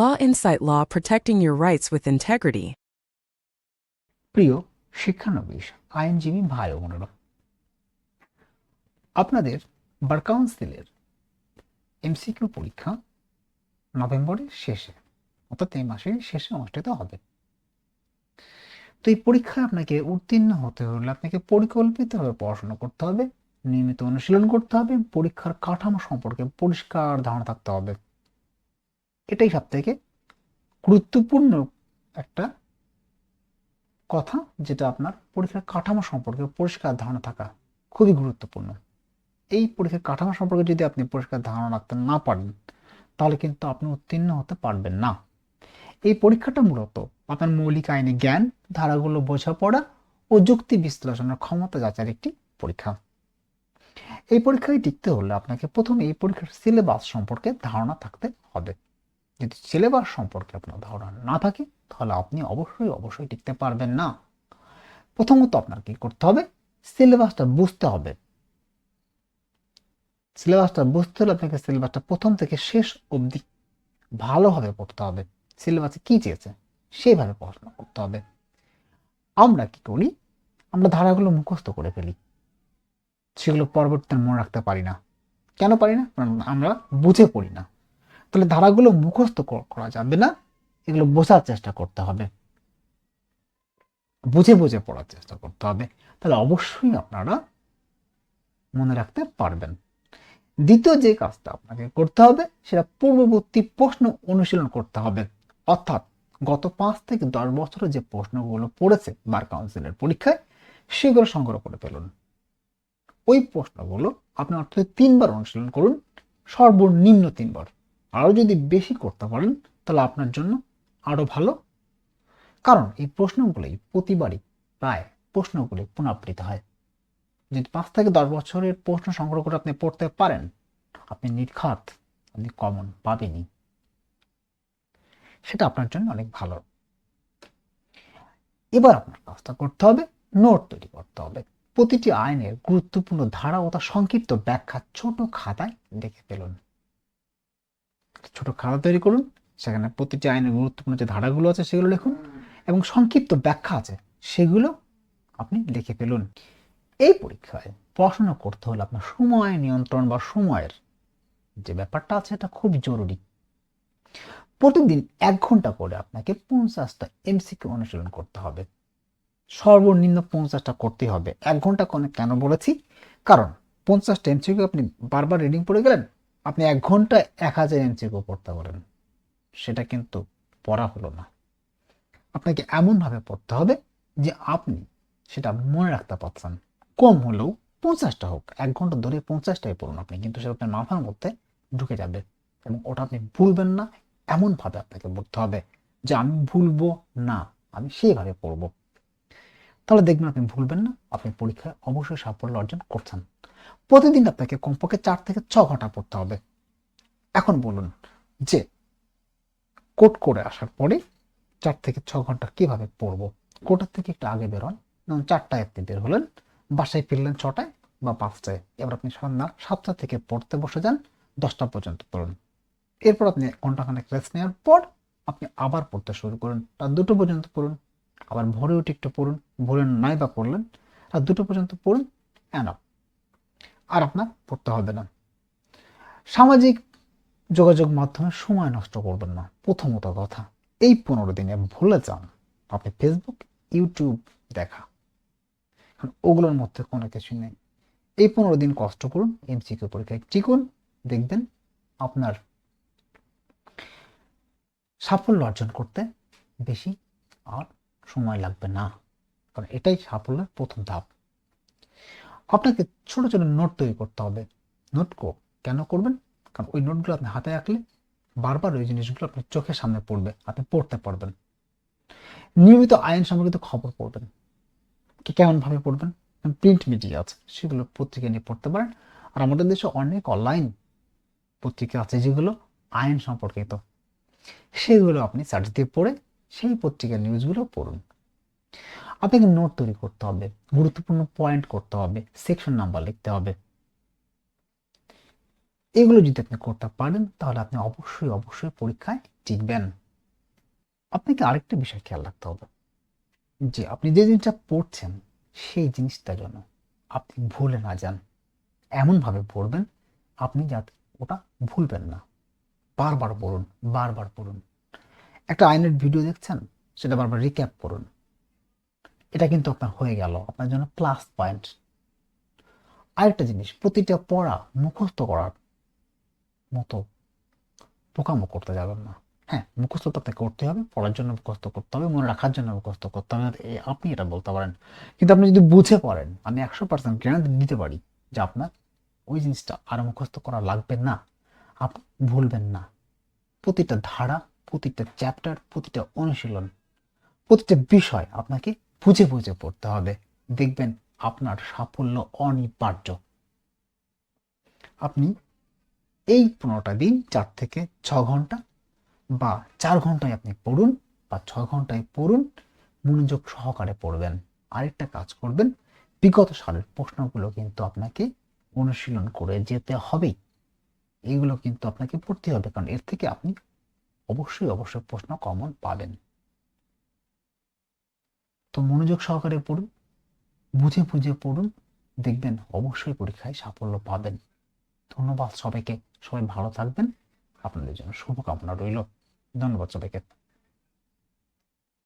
Law Insight Law Protecting Your Rights with Integrity. প্রিয় শিক্ষানবিশ, আইনজীবী ভাই বোনেরা, আপনাদের বার কাউন্সিলের এমসিকিউ পরীক্ষা নভেম্বরের শেষে, অর্থাৎ এই মাসের শেষে অনুষ্ঠিত হবে তো এই পরীক্ষায় আপনাকে উত্তীর্ণ হতে হলে আপনাকে পরিকল্পিতভাবে পড়াশোনা করতে হবে, নিয়মিত অনুশীলন করতে হবে, পরীক্ষার কাঠামো সম্পর্কে পরিষ্কার ধারণা থাকতে হবে এটাই সব থেকে গুরুত্বপূর্ণ একটা কথা যেটা আপনার পরীক্ষার কাঠামো সম্পর্কে, পরিষ্কার ধারণা থাকা খুবই গুরুত্বপূর্ণ। এই পরীক্ষার কাঠামো সম্পর্কে যদি আপনি পরিষ্কার ধারণা রাখতে না পারেন, তাহলে কিন্তু আপনি উত্তীর্ণ হতে পারবেন না। এই পরীক্ষাটা মূলত আপনার মৌলিক আইনি জ্ঞান, ধারাগুলো বোঝাপড়া ও যুক্তি বিশ্লেষণের ক্ষমতা যাচার একটি পরীক্ষা। এই পরীক্ষায় টিকতে হলে আপনাকে প্রথমে এই পরীক্ষার সিলেবাস সম্পর্কে ধারণা থাকতে হবে। যদি সিলেবাস সম্পর্কে আপনার ধারণা না থাকে, তাহলে আপনি অবশ্যই অবশ্যই টিকতে পারবেন না। প্রথমত আপনার কি করতে হবে? সিলেবাসটা বুঝতে হবে। সিলেবাসটা বুঝতে হলে আপনাকে সিলেবাসটা প্রথম থেকে শেষ অবধি ভালোভাবে পড়তে হবে। সিলেবাসে কি চেয়েছে, সেইভাবে পড়াশোনা করতে হবে। আমরা কি করি? আমরা ধারাগুলো মুখস্থ করে ফেলি। সেগুলো পরবর্তীতে মনে রাখতে পারি না। কেন পারি না? আমরা বুঝে পড়ি না। তাহলে ধারাগুলো মুখস্থ করা যাবে না। এগুলো বোঝার চেষ্টা করতে হবে। বুঝে বুঝে পড়ার চেষ্টা করতে হবে। তাহলে অবশ্যই আপনারা মনে রাখতে পারবেন। দ্বিতীয় যে কাজটা আপনাকে করতে হবে, সেটা পূর্ববর্তী প্রশ্ন অনুশীলন করতে হবে। অর্থাৎ গত পাঁচ থেকে দশ বছরে যে প্রশ্নগুলো পড়েছে বার কাউন্সিলের পরীক্ষায়, সেগুলো সংগ্রহ করে ফেলুন। ওই প্রশ্নগুলো আপনি অর্থাৎ তিনবার অনুশীলন করুন, সর্বনিম্ন তিনবার। আরও যদি বেশি করতে পারেন, তাহলে আপনার জন্য আরও ভালো। কারণ এই প্রশ্নগুলোই প্রতিবারই প্রায় প্রশ্নগুলি পুনরাবৃত্তি হয়। যদি পাঁচ থেকে দশ বছরের প্রশ্ন সংগ্রহ করে আপনি পড়তে পারেন, আপনি নির্ঘাত, আপনি কমন পাবেনই। সেটা আপনার জন্য অনেক ভালো। এবার আপনার কাজটা করতে হবে, নোট তৈরি করতে হবে। প্রতিটি আইনের গুরুত্বপূর্ণ ধারা ও তার সংক্ষিপ্ত ব্যাখ্যা ছোট খাতায় দেখে ফেলুন। ছোট খাতা তৈরি করুন, সেখানে প্রতিটি আইনের গুরুত্বপূর্ণ যে ধারাগুলো আছে সেগুলো লিখুন এবং সংক্ষিপ্ত ব্যাখ্যা আছে, সেগুলো আপনি লিখে ফেলুন। এই পরীক্ষায় পড়াশোনা করতে হলে আপনার সময় নিয়ন্ত্রণ বা সময়ের যে ব্যাপারটা আছে এটা খুব জরুরি। প্রতিদিন এক ঘণ্টা করে আপনাকে পঞ্চাশটা এমসিকিউ অনুশীলন করতে হবে। সর্বনিম্ন পঞ্চাশটা করতে হবে। এক ঘণ্টা কোনে কেন বলেছি? কারণ পঞ্চাশটা এমসিকিউ আপনি বারবার রিডিং পড়ে গেলেন আপনি এক ঘন্টায় এক হাজার এমসিকিউ পড়তে পারেন। সেটা কিন্তু পড়া হলো না। আপনাকে এমনভাবে পড়তে হবে যে আপনি সেটা মনে রাখতে পারছেন। কম হলেও পঞ্চাশটা হোক, এক ঘণ্টা ধরে পঞ্চাশটাই পড়ুন আপনি, কিন্তু সেটা আপনার মাথার মধ্যে ঢুকে যাবে এবং ওটা আপনি ভুলবেন না। এমনভাবে আপনাকে পড়তে হবে যে আমি ভুলবো না, আমি সেইভাবে পড়ব। তাহলে দেখবেন আপনি ভুলবেন না। আপনি পরীক্ষায় অবশ্যই সাফল্য অর্জন করছেন। প্রতিদিন আপনাকে কমপক্ষে চার থেকে ছ ঘণ্টা পড়তে হবে। এখন বলুন যে কোট করে আসার পরে চার থেকে ছ ঘণ্টা কীভাবে পড়ব? কোটার থেকে একটু আগে বেরোন যেমন চারটায় আপনি বের হলেন, বাসায় ফিরলেন ছটায় বা পাঁচটায়। এবার আপনি সন্ধ্যা সাতটা থেকে পড়তে বসে যান, দশটা পর্যন্ত পড়ুন। এরপর আপনি ঘন্টাখানেক রেস্ট নেওয়ার পর আপনি আবার পড়তে শুরু করুন। তার দুটো পর্যন্ত পড়ুন। আবার ভোরে উঠে একটু পড়ুন, ভোরে নাই বা পড়লেন, রাত দুটো পর্যন্ত পড়ুন এনাফ আর আপনার পড়তে হবে না। সামাজিক যোগাযোগ মাধ্যমে সময় নষ্ট করবেন না, প্রথমত কথা। এই পনেরো দিনে ভুলে যান, আপনি ফেসবুক ইউটিউব দেখা। কারণ ওগুলোর মধ্যে কোনো কিছু নেই। এই পনেরো দিন কষ্ট করুন এমসিকিউ পরীক্ষায় টিকুন, দেখবেন আপনার সাফল্য অর্জন করতে বেশি আর সময় লাগবে না। কারণ এটাই সাফল্যের প্রথম ধাপ। আপনাকে ছোট ছোট নোট তৈরি করতে হবে। নোট কো কেন করবেন? কারণ ওই নোটগুলো আপনি হাতে রাখলে বারবার ওই জিনিসগুলো আপনার চোখের সামনে পড়বে, আপনি পড়তে পারবেন। নিয়মিত আইন সম্পর্কিত খবর পড়বেন। কি কেমনভাবে পড়বেন? প্রিন্ট মিডিয়া আছে, সেগুলো পত্রিকা নিয়ে পড়তে পারেন। আর আমাদের দেশে অনেক অনলাইন পত্রিকা আছে যেগুলো আইন সম্পর্কিত। সেগুলো আপনি সার্চ দিয়ে পড়ে সেই পত্রিকার নিউজগুলো পড়ুন। আপনাকে নোট তৈরি করতে হবে, গুরুত্বপূর্ণ পয়েন্ট করতে হবে সেকশন নাম্বার লিখতে হবে। এগুলো যদি আপনি করতে পারেন, তাহলে আপনি অবশ্যই অবশ্যই পরীক্ষায় টিকবেন আপনাকে আরেকটা বিষয় খেয়াল রাখতে হবে, যে আপনি যে জিনিসটা পড়ছেন, সেই জিনিসটা যেন আপনি ভুলে না যান। এমনভাবে পড়বেন, আপনি যাতে ওটা ভুলবেন না। বারবার পড়ুন বারবার পড়ুন। একটা আইনের ভিডিও দেখছেন? সেটা বারবার রিক্যাপ করুন। এটা কিন্তু আপনার হয়ে গেল। আপনার জন্য প্লাস পয়েন্ট আরেকটা জিনিস, প্রতিটা পড়া মুখস্থ করার মতো পোকামো করতে যাবেন না। হ্যাঁ মুখস্থ তো আপনাকে করতে হবে, পড়ার জন্য মুখস্থ করতে হবে, মনে রাখার জন্য মুখস্থ করতে হবে। আপনি এটা বলতে পারেন। কিন্তু আপনি যদি বুঝে পড়েন, আমি একশো পার্সেন্ট গ্যারান্টি দিতে পারি যে আপনার ওই জিনিসটা আর মুখস্থ করা লাগবে না। আপনি ভুলবেন না। প্রতিটা ধারা প্রতিটা চ্যাপ্টার প্রতিটা অনুশীলন, প্রতিটা বিষয় আপনাকে বুঝে বুঝে পড়তে হবে। দেখবেন আপনার সাফল্য অনিবার্য। আপনি এই পনেরোটা দিন চার থেকে ছ ঘণ্টা বা চার ঘন্টায় আপনি পড়ুন বা ছ ঘন্টায় পড়ুন, মনোযোগ সহকারে পড়বেন। আরেকটা কাজ করবেন, বিগত সালের প্রশ্নগুলো কিন্তু আপনাকে অনুশীলন করে যেতে হবেই। এইগুলো কিন্তু আপনাকে পড়তে হবে কারণ এর থেকে আপনি অবশ্যই অবশ্যই প্রশ্ন কমন পাবেন। তো মনোযোগ সহকারে পড়ুন, বুঝে বুঝে পড়ুন, দেখবেন অবশ্যই পরীক্ষায় সাফল্য পাবেন। ধন্যবাদ সবাইকে, সবাই ভালো থাকবেন। আপনাদের জন্য শুভকামনা রইল। ধন্যবাদ সবাইকে।